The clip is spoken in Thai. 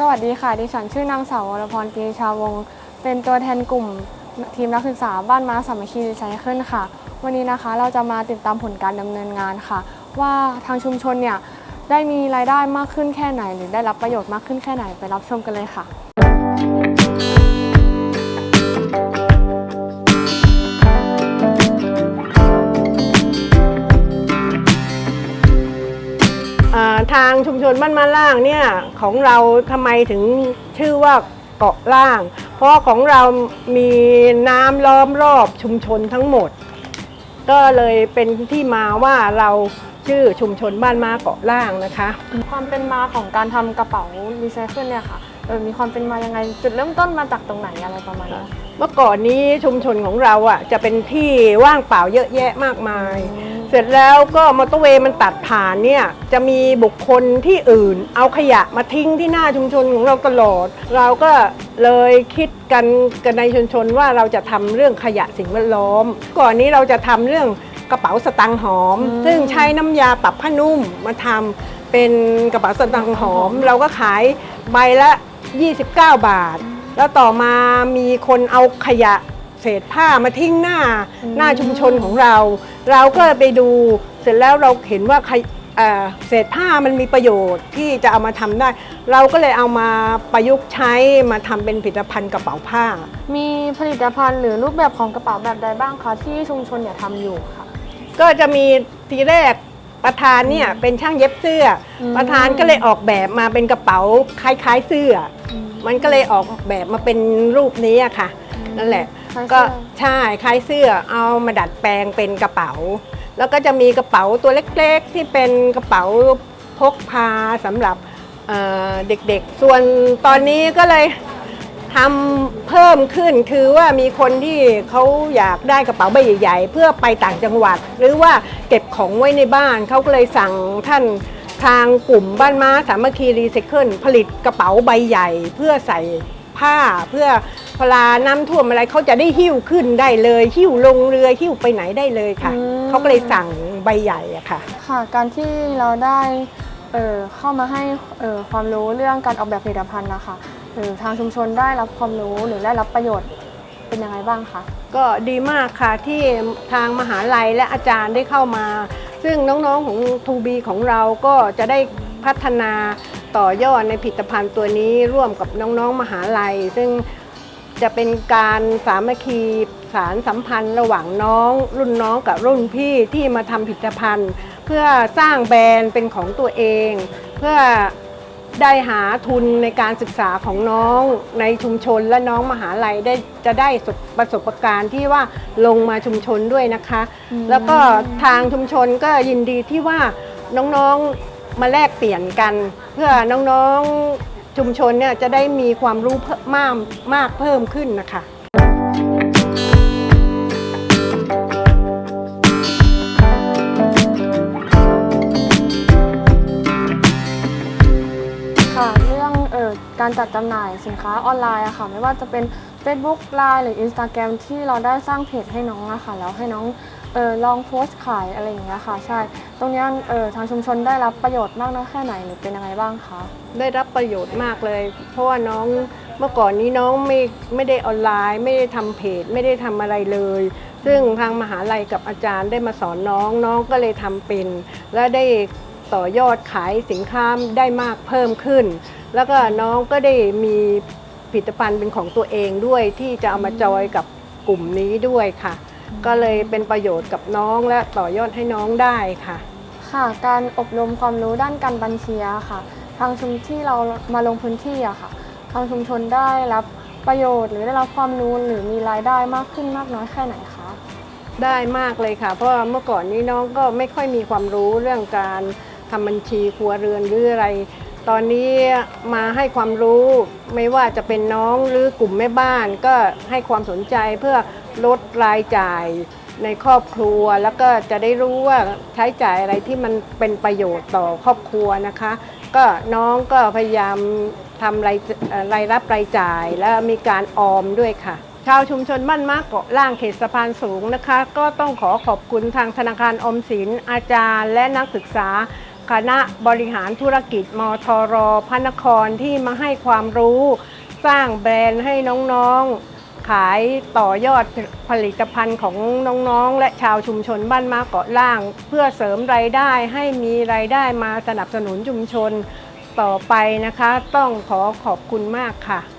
สวัสดีค่ะ ดิฉันชื่อนางสาววรพรปีชาวง เป็นตัวแทนกลุ่มทีมนักศึกษาบ้านม้าสามัคคีรีไซเคิลค่ะ วันนี้นะคะเราจะมาติดตามผลการดำเนินงานค่ะ ว่าทางชุมชนเนี่ยได้มีรายได้มากขึ้นแค่ไหน หรือได้รับประโยชน์มากขึ้นแค่ไหนไปรับชมกันเลยค่ะ งชุมชนบ้านมาล่างเนี่ยของเราทำไมถึงชื่อว่าเกาะล่าง เพราะของเรามีน้ำล้อมรอบชุมชนทั้งหมด ก็เลยเป็นที่มาว่าเราชื่อชุมชนบ้านมาเกาะล่างนะคะ ความเป็นมาของการทำกระเป๋ารีไซเคิลเนี่ยค่ะเออมีความเป็นมายังไงจุดเริ่มต้นมาจากตรงไหนอะไรประมาณนี้ เมื่อก่อนนี้ชุมชนของเราอะจะเป็นที่ว่างเปล่าเยอะแยะมากมาย เสร็จแล้วก็มอเตอร์เวย์มันตัดผ่านเนี่ยจะมีบุคคลที่อื่น เอาขยะมาทิ้งที่หน้าชุมชนของเราตลอด เราก็เลยคิดกันกันในชุมชนว่าเราจะทำเรื่องขยะสิ่งแวดล้อม ก่อนนี้เราจะทำเรื่องกระเป๋าสตางค์หอมอืมซึ่งใช้น้ำยาปรับผ้านุ่มมาทำเป็นกระเป๋าสตางค์หอม เราก็ขายใบละ 29 บาท แล้วต่อมามีคนเอาขยะเศษผ้ามาทิ้งหน้าอืมหน้าชุมชนของเรา เราก็ไปดูเสร็จแล้วเราเห็นว่าใครเอ่อเศษผ้ามันมีประโยชน์ที่จะเอามาทำได้ เราก็เลยเอามาประยุกต์ใช้มาทำเป็นผลิตภัณฑ์กระเป๋าผ้า มีผลิตภัณฑ์หรือรูปแบบของกระเป๋าแบบใดบ้างคะที่ชุมชนเนี่ยทำอยู่ค่ะก็จะมีทีแรก ประธานเนี่ยเป็นช่างเย็บเสื้ออม ประธานก็เลยออกแบบมาเป็นกระเป๋าคล้ายๆเสื้ออมันก็เลยออกแบบมาเป็นรูปนี้อะค่ะ นั่นแหละ คล้ายเสื้อ ก็ใช่คล้ายเสื้อเอามาดัดแปลงเป็นกระเป๋า แล้วก็จะมีกระเป๋าตัวเล็กๆ ที่เป็นกระเป๋าพกพาสำหรับเอ่อเด็กๆ ส่วนตอนนี้ก็เลย ทำเพิ่มขึ้นคือว่ามีคนที่เขาอยากได้กระเป๋าใบใหญ่ ๆ เพื่อไปต่างจังหวัด หรือว่าเก็บของไว้ในบ้านเขาก็เลยสั่งท่านทางกลุ่มบ้านม้าสามัคคีรีไซเคิลผลิตกระเป๋าใบใหญ่ เพื่อใส่ผ้าเพื่อเวลาน้ำท่วมอะไรเขาจะได้หิ้วขึ้นได้เลย หิ้วลงเรือหิ้วไปไหนได้เลยค่ะอืม เขาก็เลยสั่งใบใหญ่อะค่ะ ค่ะ การที่เราได้เอ่อเข้ามาให้เอ่อความรู้เรื่องการออกแบบผลิตภัณฑ์นะคะ เอ่อทางชุมชนได้รับความรู้หรือได้รับประโยชน์เป็นยังไงบ้างคะ ก็ดีมากค่ะที่ทางมหาลัยและอาจารย์ได้เข้ามา ซึ่งน้องๆของทูบีของเราก็จะได้พัฒนาต่อยอดในผลิตภัณฑ์ตัวนี้ร่วมกับน้องๆมหาลัย ซึ่งจะเป็นการสามัคคีสารสัมพันธ์ระหว่างน้อง รุ่นน้องกับรุ่นพี่ที่มาทำผลิตภัณฑ์ เพื่อสร้างแบรนด์เป็นของตัวเอง เพื่อ ได้หาทุนในการศึกษาของน้องในชุมชนและน้องมหาลัยได้จะได้ประสบการณ์ที่ว่าลงมาชุมชนด้วยนะคะอืมแล้วก็ทางชุมชนก็ยินดีที่ว่าน้องๆมาแลกเปลี่ยนกัน เพื่อน้องๆชุมชนเนี่ยจะได้มีความรู้เพิ่มมากมากเพิ่มขึ้นนะคะค่ะ การจัดจำหน่ายสินค้าออนไลน์อะค่ะ ไม่ว่าจะเป็น Facebook Line หรือ Instagram ที่เราได้สร้างเพจให้น้องอะค่ะ แล้วให้น้องเออลองโพสต์ขายอะไรอย่างเงี้ยค่ะ ใช่ ตรงเนี้ยเออทางชุมชนได้รับประโยชน์มากน้อยแค่ไหนหรือเป็นยังไงบ้างคะ ได้รับประโยชน์มากเลย เพราะว่าน้องเมื่อก่อนนี้น้องไม่ไม่ได้ออนไลน์ ไม่ได้ทำเพจ ไม่ได้ทำอะไรเลย ซึ่งทางมหาลัยกับอาจารย์ได้มาสอนน้องน้องก็เลยทำเป็น และได้ต่อยอดขายสินค้าได้มากเพิ่มขึ้น แล้วก็น้องก็ได้มีผลิตภัณฑ์เป็นของตัวเองด้วยที่จะเอามาจอยกับกลุ่มนี้ด้วยค่ะ ก็เลยเป็นประโยชน์กับน้องและต่อยอดให้น้องได้ค่ะ ค่ะ การอบรมความรู้ด้านการบัญชีอะค่ะ ทางชุมที่เรามาลงพื้นที่อะค่ะ ทางชุมชนได้รับประโยชน์ หรือได้รับความรู้หรือมีรายได้มากขึ้นมากน้อยแค่ไหนคะ ได้มากเลยค่ะ เพราะว่าเมื่อก่อนนี้น้องก็ไม่ค่อยมีความรู้เรื่องการทำบัญชีครัวเรือนหรืออะไร ตอนนี้มาให้ความรู้ไม่ว่าจะเป็นน้องหรือกลุ่มแม่บ้านก็ให้ความสนใจเพื่อลดรายจ่ายในครอบครัวแล้วก็จะได้รู้ว่าใช้จ่ายอะไรที่มันเป็นประโยชน์ต่อครอบครัวนะคะ ก็น้องก็พยายามทำรายรายรับรายจ่ายและมีการออมด้วยค่ะ ชาวชุมชนบ้านมะเกาะล่างเขตสะพานสูงนะคะ ก็ต้องขอขอบคุณทางธนาคารอมสินอาจารย์และนักศึกษา คณะบริหารธุรกิจมทรพระนครที่มาให้ความรู้ สร้างแบรนด์ให้น้องๆ ขายต่อยอดผลิตภัณฑ์ของน้องๆ และชาวชุมชนบ้านมาเกาะล่าง เพื่อเสริมรายได้ให้มีรายได้มาสนับสนุนชุมชนต่อไปนะคะ ต้องขอขอบคุณมากค่ะ